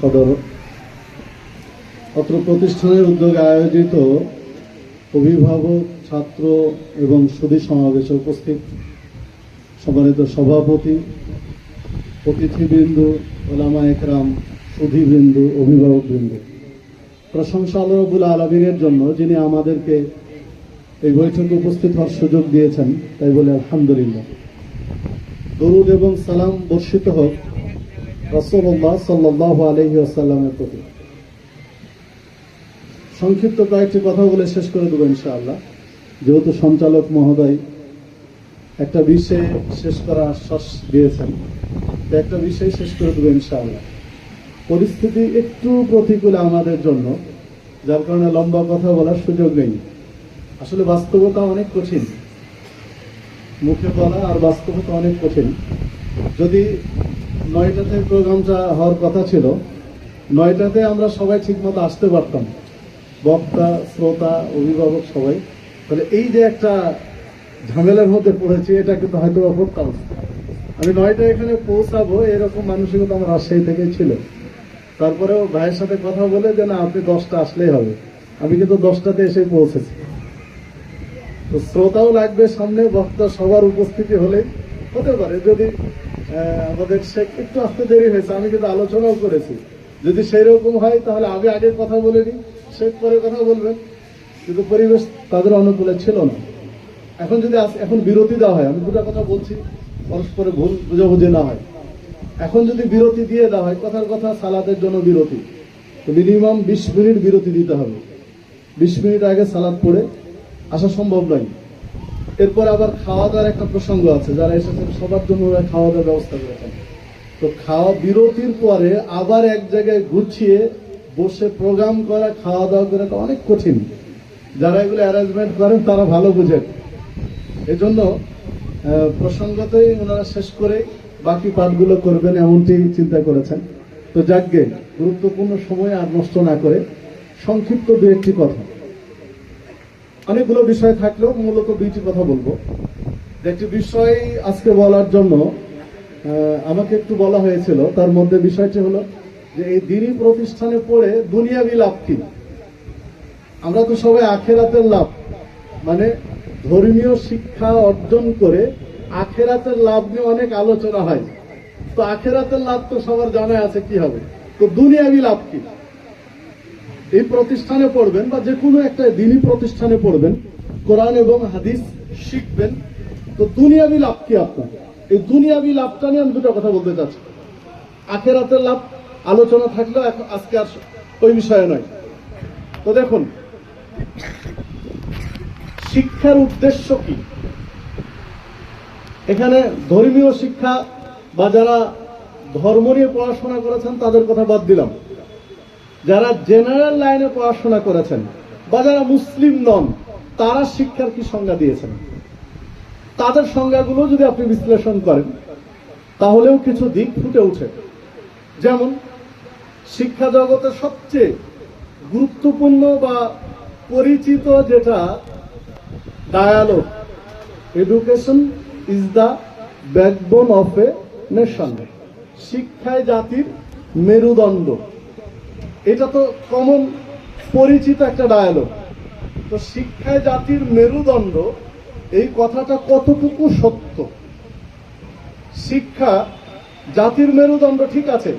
সদর। অত্র প্রতিষ্ঠানের উদ্যোগে আয়োজিত অভিভাবক, ছাত্র এবং সুদী সমাবেশে উপস্থিত সম্মানিত সভাপতি, অতিথিবৃন্দ, ওলামা একরাম, সুধীবৃন্দ, অভিভাবকবৃন্দ। প্রশংসা আল্লাহ আলমিনের জন্য যিনি আমাদেরকে এই বৈঠকে উপস্থিত হওয়ার সুযোগ দিয়েছেন, তাই বলে আলহামদুলিল্লাহ। দরুদ এবং সালাম বর্ষিত হোক। রসল্লাহ সাল্লাহ আলহি আসাল্লামের প্রতি। সংক্ষিপ্ত কয়েকটি কথা বলে শেষ করে দেবো ইনশাআল্লাহ। যেহেতু সঞ্চালক মহোদয় একটা বিষয়ে শেষ করার আশ্বাস দিয়েছেন একটা বিষয় শেষ করে দেবো ইনশাআল্লাহ। পরিস্থিতি একটু প্রতিকূল আমাদের জন্য, যার কারণে লম্বা কথা বলার সুযোগ নেই। আসলে বাস্তবতা অনেক কঠিন। মুখে বলা আর বাস্তবতা অনেক কঠিন। যদি নয়টাতে প্রোগ্রামটা হওয়ার কথা ছিল। নয়টাতে আমরা সবাই ঠিকমতো আসতে পারতাম। বক্তা, শ্রোতা, অভিভাবক সবাই। তাহলে এই যে একটা ঝামেলার মধ্যে পড়েছি, এটা কিন্তু হয়তো করতাম আমি নয়টা এখানে পৌঁছাবো, এরকম মানসিকতা আমার রাজশাহী থেকেই ছিল। তারপরেও ভাইয়ের সাথে কথা বলে যে, না, আপনি দশটা আসলেই হবে। আমি কিন্তু দশটাতে এসে পৌঁছেছি। তো শ্রোতাও লাগবে সামনে, বক্তা সবার উপস্থিতি হলে হতে পারে। যদি আমাদের শেখ একটু আসতে দেরি হয়েছে, আমি কিন্তু আলোচনাও করেছি। যদি সেই রকম হয়, তাহলে আমি আগে কথা বলে নিই শেখ পরে কথা বলবেন। কিন্তু পরিবেশ তাদের অনুকূলে ছিল না। এখন যদি এখন বিরতি দেওয়া হয়, আমি দুটা কথা বলছি, পরস্পরে ভুল বুঝাবুঝি না হয়। এখন যদি বিরতি দিয়ে দেওয়া হয়, কথার কথা, সালাতের জন্য বিরতি। তো মিনিমাম বিশ মিনিট বিরতি দিতে হবে। বিশ মিনিট আগে সালাদ পড়ে, আসা সম্ভব নয়। এরপর আবার খাওয়া দাওয়ার একটা প্রসঙ্গ আছে, যারা এসেছেন, সবার জন্য খাওয়া দাওয়ার ব্যবস্থা করেছেন তো খাওয়া বিরতির পরে আবার এক জায়গায় গুছিয়ে বসে প্রোগ্রাম করা খাওয়া দাওয়া করাটা অনেক কঠিন। যারা এগুলো অ্যারেঞ্জমেন্ট করেন, তারা ভালো বুঝেন। এজন্য প্রসঙ্গতেই ওনারা শেষ করে বাকি পাঠগুলো করবেন এমনটি চিন্তা করেছেন। তো যাকগে গুরুত্বপূর্ণ সময় আর নষ্ট না করে সংক্ষিপ্ত দু একটি কথা। অনেকগুলো বিষয় থাকলেও মূলত দুইটি কথা বলব। একটি বিষয় আজকে বলার জন্য আমাকে একটু বলা হয়েছিল, তার মধ্যে বিষয়টি হলো যে এই দিনী প্রতিষ্ঠানে পড়ে দুনিয়াবি লাভ কি? আমরা তো সবাই আখেরাতের লাভ মানে ধর্মীয় শিক্ষা অর্জন করে আখেরাতের লাভ নিয়ে অনেক আলোচনা হয়। তো আখেরাতের লাভ তো সবার জানা আছে, কি হবে? তো দুনিয়াবি লাভ কি? এই প্রতিষ্ঠানে পড়বেন বা যে কোনো একটা দিনই প্রতিষ্ঠানে পড়বেন, কোরআন এবং হাদিস শিখবেন। তো দুনিয়াবি লাভ কি আপনার? এই দুনিয়াবি লাভটা নিয়ে আমি দুটো কথা বলতে চাচ্ছি। আখেরাতের লাভ, আলোচনা থাকলেও এখন আজকে আর ওই বিষয়ে নয়। তো দেখুন, শিক্ষার উদ্দেশ্য কি? এখানে ধর্মীয় শিক্ষা বা যারা ধর্ম নিয়ে পড়াশোনা করেছেন, তাদের কথা বাদ দিলাম। যারা জেনারেল লাইনে পড়াশোনা করেছেন বা যারা মুসলিম নন, তারা শিক্ষার কি সংজ্ঞা দিয়েছেন? তাদের সংজ্ঞাগুলো যদি আপনি বিশ্লেষণ করেন, তাহলেও কিছু দিক ফুটে ওঠে। যেমন, শিক্ষা জগতের সবচেয়ে গুরুত্বপূর্ণ বা পরিচিত যেটা dialogue education is the backbone of a nation শিক্ষায় জাতির মেরুদণ্ড। এটা তো কমন পরিচিত একটা ডায়ালগ তো শিক্ষায় জাতির মেরুদণ্ড, এই কথাটা কতটুকু সত্য? শিক্ষা জাতির মেরুদণ্ড ঠিক আছে,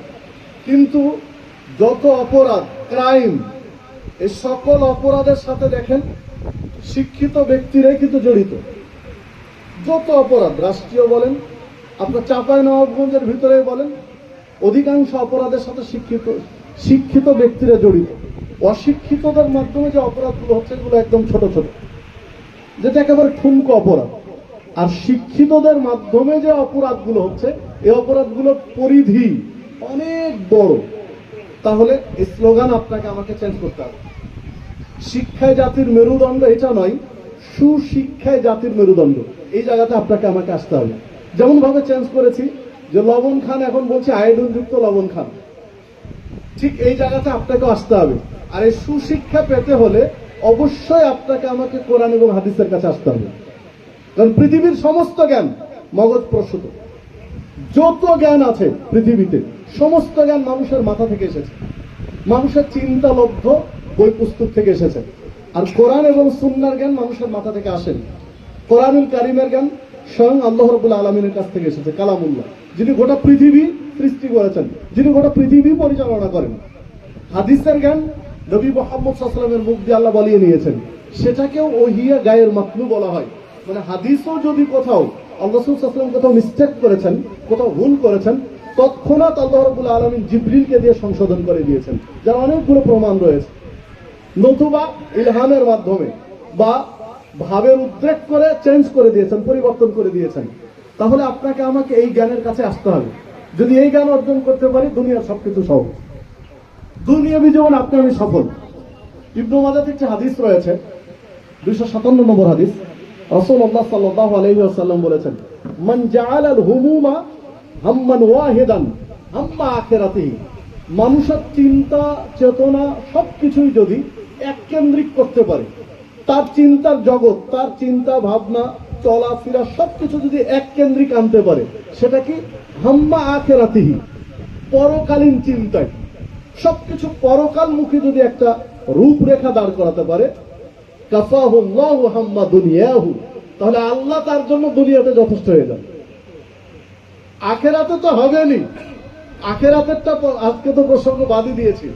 কিন্তু যত অপরাধ ক্রাইম এই সকল অপরাধের সাথে দেখেন, শিক্ষিত ব্যক্তিরাই কিন্তু জড়িত। যত অপরাধ, রাষ্ট্রীয় বলেন, আপনার চাপাই নবাবগঞ্জের ভিতরে বলেন, অধিকাংশ অপরাধের সাথে শিক্ষিত শিক্ষিত ব্যক্তিরা জড়িত। অশিক্ষিতদের মাধ্যমে যে অপরাধগুলো হচ্ছে এগুলো একদম ছোট ছোট। যেটা একেবারে ঠুনকো অপরাধ। আর শিক্ষিতদের মাধ্যমে যে অপরাধগুলো হচ্ছে, এই অপরাধগুলোর পরিধি অনেক বড়। তাহলে স্লোগান আপনাকে আমাকে চেঞ্জ করতে হবে। শিক্ষায় জাতির মেরুদণ্ড এটা নয়, সুশিক্ষায় জাতির মেরুদণ্ড। এই জায়গাতে আপনাকে আমাকে আসতে হবে। যেমন ভাবে চেঞ্জ করেছি, যে লবণ খান এখন বলছে আয়োডিন যুক্ত লবণ খান। ঠিক এই জায়গাতে আপনাকে আসতে হবে। আর এই সুশিক্ষা পেতে হলে অবশ্যই আপনাকে আমাকে কোরআন এবং হাদিসের কাছে আসতে হবে। কারণ পৃথিবীর সমস্ত জ্ঞান মগজ প্রসূত। যত জ্ঞান আছে পৃথিবীতে, সমস্ত জ্ঞান মানুষের মাথা থেকে এসেছে। মানুষের চিন্তালব্ধ বই পুস্তক থেকে এসেছে। আর কোরআন এবং সুন্নার জ্ঞান মানুষের মাথা থেকে আসেনি। কোরআনুল কারিমের জ্ঞান স্বয়ং আল্লাহ রবুল্লা আলমিনের কাছ থেকে এসেছে, কালামুল্লাহ। যিনি গোটা পৃথিবী সৃষ্টি করেছেন, যিনি গোটা পৃথিবী পরিচালনা করেন। হাদিসের জ্ঞান নবী মোহাম্মদ সাল্লামের মুখ দিয়ে আল্লাহ বলিয়ে নিয়েছেন। সেটাকেও ওহিয়া গায়ের মাতলু বলা হয়। মানে হাদিসও যদি কোথাও আল্লাহ সাল্লাম কোথাও মিস্টেক করেছেন, কোথাও ভুল করেছেন, তৎক্ষণাৎ আল্লাহ রবুল্লা আলমিন জিবরিলকে দিয়ে সংশোধন করে দিয়েছেন, যার অনেকগুলো প্রমাণ রয়েছে। নতুবা ইলহামের মাধ্যমে বা ভাবের উদ্রেক করে চেঞ্জ করে দিয়েছেন, পরিবর্তন করে দিয়েছেন। তাহলে আপনাকে আমাকে এই জ্ঞানের কাছে আসতে হবে। যদি এই জ্ঞান অর্জন করতে পারি, দুনিয়ার সবকিছু সহজ। দুনিয়া জীবন আপনি আমি সফল। ইবনু মাজাতে একটি হাদিস রয়েছে, দুইশো সাতান্ন নম্বর হাদিস, রাসূলুল্লাহ সাল্লাল্লাহু আলাইহি ওয়াসাল্লাম বলেছেন, মান জাআলা আল হুমুমা হাম্মান ওয়াহিদান হাম্মা আখিরাতিহি। মানুষের চিন্তা, চেতনা সবকিছুই যদি এককেন্দ্রিক করতে পারে, তার চিন্তার জগৎ, তার চিন্তা ভাবনা চলাফেরা সবকিছু যদি এককেন্দ্রিক আনতে পারে, সেটা কি হাম্মা আখেরাতিহি, পরকালীন চিন্তায়। সবকিছু পরকালমুখী যদি একটা রূপরেখা দাঁড় করাতে পারে হাম্মা দুনিয়াহু, তাহলে আল্লাহ তার জন্য দুনিয়াতে যথেষ্ট হয়ে যাবে। আখেরাতে তো হবেনি। আখেরাতেরটা আজকে তো প্রসঙ্গ বাদই দিয়েছি।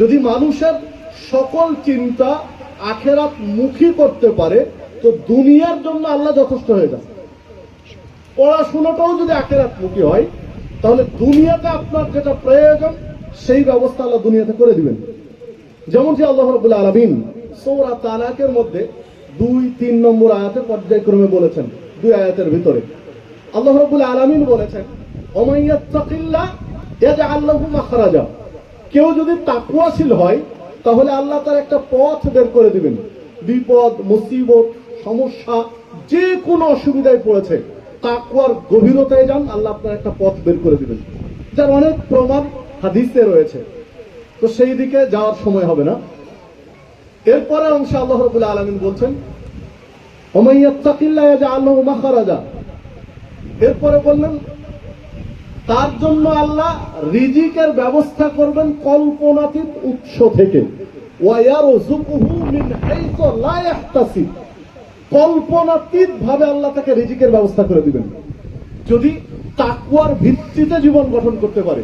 যদি মানুষের সকল চিন্তা আখেরাত মুখী করতে পারে তো দুনিয়ার জন্য আল্লাহ যথেষ্ট হয়ে যাবে। পড়াশোনাটাও যদি আখেরাত মুখী হয়, তাহলে দুনিয়াতে আপনার যেটা প্রয়োজন, সেই ব্যবস্থা আল্লাহ দুনিয়াতে করে দিবেন। যেমন যে আল্লাহ রবুল্লা আলমিন সৌরা তালাকের মধ্যে দুই, তিন নম্বর আয়াতে পর্যায়ক্রমে বলেছেন, দুই আয়াতের ভিতরে। আল্লাহ রবুল্লা আলমিন বলেছেন কেউ যদি তাকুয়াশীল হয়, তাহলে আল্লাহ তার একটা পথ বের করে দিবেন। বিপদ, মুসিবত সমস্যা যে কোনো অসুবিধায় পড়েছে তাকওয়ার গভীরতায় যান, আল্লাহ আপনার একটা পথ বের করে দিবেন। যার অনেক প্রমাণ হাদিসে রয়েছে। তো সেই দিকে যাওয়ার সময় হবে না। এরপরে অংশে আল্লাহ রবুল্লা আলমিন বলছেন এরপরে বললেন, তার জন্য আল্লাহ রিজিকের ব্যবস্থা করবেন কল্পনাতীত উৎস থেকে। ওয়ায়ারযুকুহু মিন হাইসু লা ইয়াহতাসিব কল্পনাতীত ভাবে আল্লাহ তাকে রিজিকের ব্যবস্থা করে দিবেন। যদি তাকওয়ার ভিত্তিতে জীবন গঠন করতে পারে।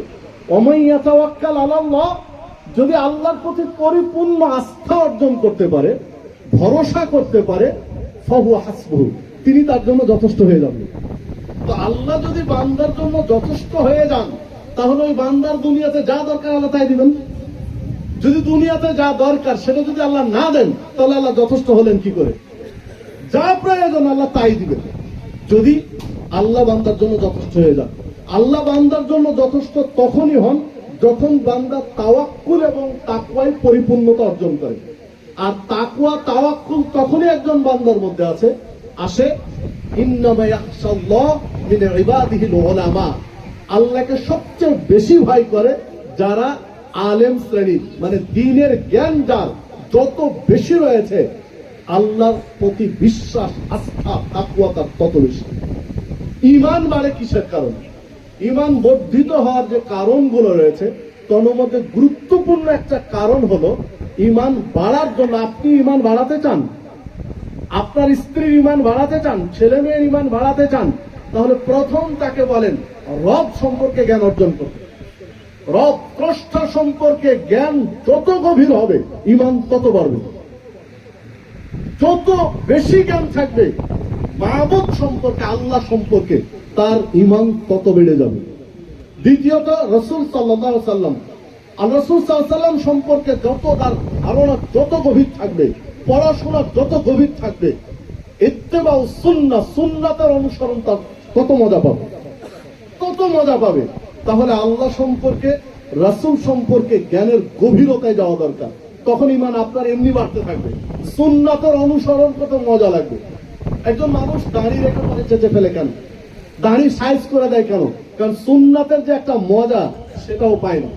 অমাইয়া তাওয়াক্কাল আলাল্লাহ, যদি আল্লাহর প্রতি পরিপূর্ণ আস্থা অর্জন করতে পারে, ভরসা করতে পারে ফাহু হাসবুহু, তিনি তার জন্য যথেষ্ট হয়ে যাবেন। তো আল্লাহ যদি বান্দার জন্য যথেষ্ট হয়ে যান, তাহলে ওই বান্দার দুনিয়াতে যা দরকার আল্লাহ তাই দিবেন। যদি দুনিয়াতে যা দরকার, সেটা যদি আল্লাহ না দেন, তাহলে আল্লাহ যথেষ্ট হলেন কি করে? যা প্রয়োজন আল্লাহ তাই দিবেন যদি আল্লাহ বান্দার জন্য যথেষ্ট হয়ে যান। আল্লাহ বান্দার জন্য যথেষ্ট তখনই হন যখন বান্দা তাওয়াক্কুল এবং তাকওয়ায় পরিপূর্ণতা অর্জন করে। আর তাকওয়া, তাওয়াক্কুল তখনই একজন বান্দার মধ্যে আছে, আসে আল্লাহকে সবচেয়ে বেশি ভয় করে যারা আলেম শ্রেণির মানে দিনের জ্ঞান যার, যত বেশি রয়েছে আল্লাহর প্রতি বিশ্বাস, আস্থা তাকুয়া তার তত বেশি ইমান বাড়ে কিসের কারণে? ইমান বর্ধিত হওয়ার যে কারণগুলো রয়েছে, তার মধ্যে গুরুত্বপূর্ণ একটা কারণ হলো ইমান বাড়ার জন্য আপনি ইমান বাড়াতে চান। আপনার স্ত্রীর ইমান বাড়াতে চান, ছেলে মেয়ের ইমান বাড়াতে চান, তাহলে প্রথম তাকে বলেন, রব সম্পর্কে জ্ঞান অর্জন করতে। রব স্রষ্টা সম্পর্কে জ্ঞান যত গভীর হবে ইমান তত বাড়বে। যত বেশি জ্ঞান থাকবে। মাহবুদ সম্পর্কে, আল্লাহ সম্পর্কে তার ইমান তত বেড়ে যাবে। দ্বিতীয়ত, রসুল সাল্লাম। আর রসুল সাল্লাম সম্পর্কে যত তার ধারণা যত গভীর থাকবে, পড়াশোনা যত গভীর থাকবে, ইত্তেবা সুন্না সুন্নাতের অনুসরণ তার তত মজা পাবে। কত মজা পাবে। তাহলে আল্লাহ সম্পর্কে, রাসূল সম্পর্কে জ্ঞানের গভীরতায় যাওয়া দরকার। তখন ইমান আপনার এমনি বাড়তে থাকবে। সুন্নাতের অনুসরণ কত মজা লাগবে। একজন মানুষ দাড়ি রেখে পরে চেঁচে ফেলে কেন? দাড়ি সাইজ করে দেয় কেন? কারণ সুন্নাতের যে একটা মজা, সেটাও পায় না।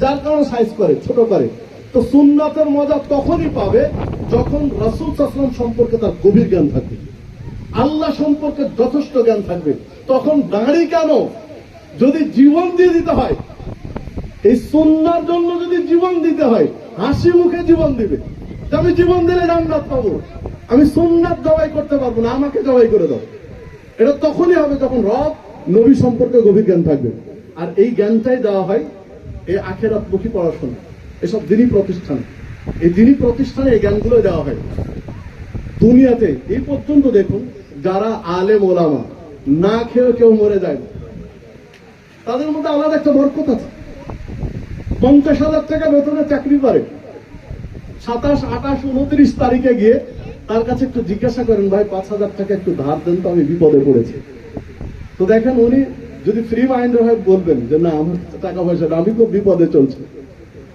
যার কারণে সাইজ করে, ছোট করে। তো সুন্নাতের মজা তখনই পাবে যখন রাসূল সাল্লাম সম্পর্কে তার গভীর জ্ঞান থাকবে। আল্লাহ সম্পর্কে যথেষ্ট জ্ঞান থাকবে। তখন দাঁড়ি কেন? যদি জীবন দিয়ে দিতে হয়। এই সন্ন্যার জন্য যদি জীবন দিতে হয় হাসি মুখে জীবন দিবে। আমি জীবন দিলে জান্নাত পাবো। আমি সোননাথ জবাই করতে পারব না, আমাকে জবাই করে দাও। এটা তখনই হবে যখন রব নবী সম্পর্কে গভীর জ্ঞান থাকবে। আর এই জ্ঞানটাই দেওয়া হয় এই আখেরাতমুখী পড়াশোনা। এসব দিনই প্রতিষ্ঠান। এই দিনই প্রতিষ্ঠানে এই জ্ঞানগুলো দেওয়া হয়। দুনিয়াতে এই পর্যন্ত দেখুন, যারা আলে ওলামা, না খেয়েও কেউ মরে যায়। তাদের মধ্যে আলাদা একটা বরকত আছে। পঞ্চাশ হাজার টাকা বেতনে চাকরি করে। সাতাশ, আঠাশ, উনত্রিশ তারিখে গিয়ে তার কাছে একটু জিজ্ঞাসা করেন, ভাই, পাঁচ হাজার টাকা একটু ধার দেন তো, আমি বিপদে পড়েছি। তো দেখেন উনি যদি ফ্রি মাইন্ডের হয়ে বলবেন যে, না, আমার টাকা পয়সা আমি খুব বিপদে চলছে।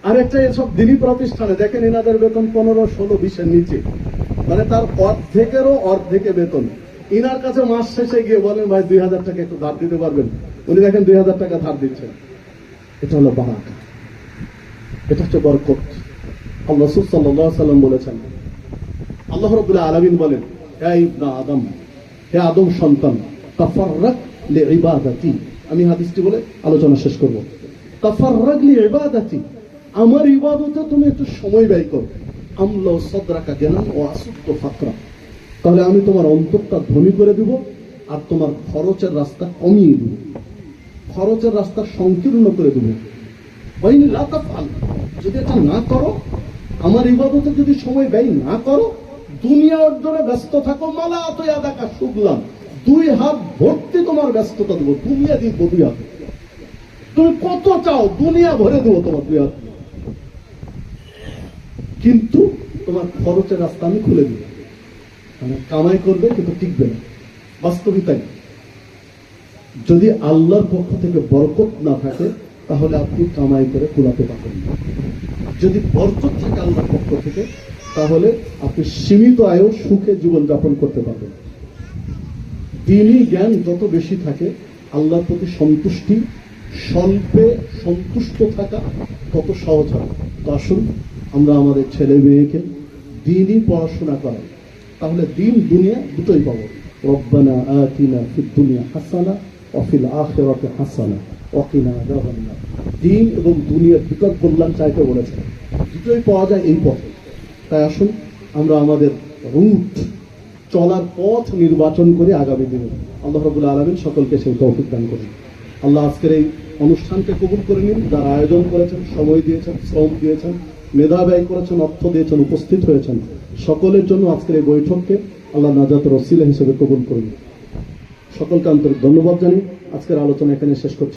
আর একটা এসব দিনই প্রতিষ্ঠানে, দেখেন এনাদের বেতন পনেরো, ষোলো, বিশের নিচে। মানে তার অর্ধেকেরও অর্ধেকে বেতন। ইনার কাছে মাস শেষে গিয়ে বলেন, ভাই, দুই হাজার টাকা একটু ধার দিতে পারবেন? উনি দেখেন দুই হাজার টাকা ধার দিচ্ছেন। এটা হলো বারাকা এটা হচ্ছে বরকত আল্লাহ রসুল সাল্লাহ সাল্লাম বলেছেন, আল্লাহ রবুল্লাহ আলমিন বলেন, হে ইবনা আদম, হে আদম সন্তান, তাফাররাক লি ইবাদাতি আমি হাদিসটি বলে আলোচনা শেষ করব। তাফাররাক লি ইবাদাতি আমার ইবাদতে তুমি একটু সময় ব্যয় করো। আমল সদরাকা জ্ঞান ও আসুদ্ধ ফাকরা। তাহলে আমি তোমার অন্তরটা ধনী করে দিব আর তোমার খরচের রাস্তা কমিয়ে দিব। খরচের রাস্তা সংকীর্ণ করে দেব। যদি এটা না করো, আমার ইবাদতে যদি সময় ব্যয় না করো, দুনিয়া অর্জনে ব্যস্ত থাকো, মালা আতয়া দেখা শুকলাম। দুই হাত ভর্তি তোমার ব্যস্ততা দেবো, দুনিয়া দিব দুই হাত তুমি কত চাও, দুনিয়া ভরে দেবো তোমার দুই হাত কিন্তু তোমার খরচের রাস্তা আমি খুলে দিব মানে কামাই করবে কিন্তু টিকবে না। বাস্তবিক তাই। যদি আল্লাহর পক্ষ থেকে বরকত না থাকে তাহলে আপনি কামাই করে কুলাতে পারবেন না। যদি বরকত থাকে আল্লাহর পক্ষ থেকে, তাহলে আপনি সীমিত আয়ও সুখে জীবনযাপন করতে পারবেন। দিনই জ্ঞান যত বেশি থাকে, আল্লাহর প্রতি সন্তুষ্টি, স্বল্পে সন্তুষ্ট থাকা তত সহজ হয়। তো আসুন, আমরা আমাদের ছেলে মেয়েকে দিনই পড়াশোনা করাই। তাহলে দিন, দুনিয়া দুটোই পাবো। রব্বানা আতিনা ফিদ দুনিয়া হাসানা অফিল আখিরাতে হাসানা। অকিনা দিন এবং দুনিয়ার দুটোর কল্যাণ চাইতে বলেছে। দুটোই পাওয়া যায় এই পথে। তাই আসুন, আমরা আমাদের রুট চলার পথ নির্বাচন করে আগামী দিনে। আল্লাহ রবুল্লা আলমিন সকলকে সেই তৌফিক দান করুন। আল্লাহ আজকের এই অনুষ্ঠানকে কবুল করে নিন। যারা আয়োজন করেছেন, সময় দিয়েছেন, শ্রম দিয়েছেন, মেধা ব্যয় করেছেন, অর্থ দিয়েছেন, উপস্থিত হয়েছেন, সকলের জন্য আজকের এই বৈঠককে আল্লাহ নাজাত রসিলা হিসেবে কবুল করুন। সকলকে আন্তরিক ধন্যবাদ জানি আজকের আলোচনা এখানে শেষ করছি।